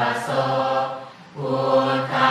ปโสพุทธ